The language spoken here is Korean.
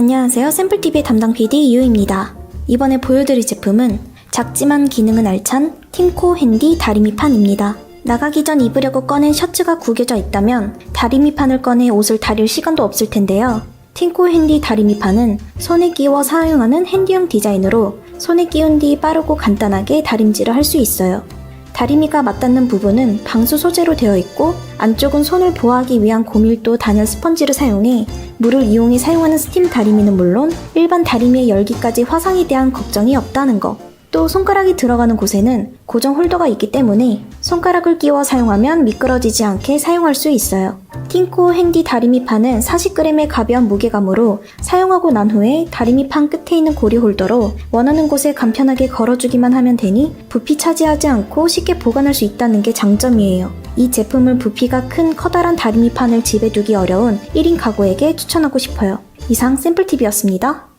안녕하세요. 샘플TV의 담당 PD 유입니다. 이번에 보여드릴 제품은 작지만 기능은 알찬 팀코 핸디 다리미 판입니다. 나가기 전 입으려고 꺼낸 셔츠가 구겨져 있다면 다리미 판을 꺼내 옷을 다릴 시간도 없을 텐데요. 팀코 핸디 다리미 판은 손에 끼워 사용하는 핸디형 디자인으로 손에 끼운 뒤 빠르고 간단하게 다림질을 할 수 있어요. 다리미가 맞닿는 부분은 방수 소재로 되어 있고 안쪽은 손을 보호하기 위한 고밀도 단열 스펀지를 사용해 물을 이용해 사용하는 스팀 다리미는 물론 일반 다리미의 열기까지 화상에 대한 걱정이 없다는 거. 또 손가락이 들어가는 곳에는 고정 홀더가 있기 때문에 손가락을 끼워 사용하면 미끄러지지 않게 사용할 수 있어요. 틴코 핸디 다리미 판은 40g의 가벼운 무게감으로 사용하고 난 후에 다리미 판 끝에 있는 고리 홀더로 원하는 곳에 간편하게 걸어주기만 하면 되니 부피 차지하지 않고 쉽게 보관할 수 있다는 게 장점이에요. 이 제품을 부피가 큰 커다란 다리미 판을 집에 두기 어려운 1인 가구에게 추천하고 싶어요. 이상 샘플팁이었습니다.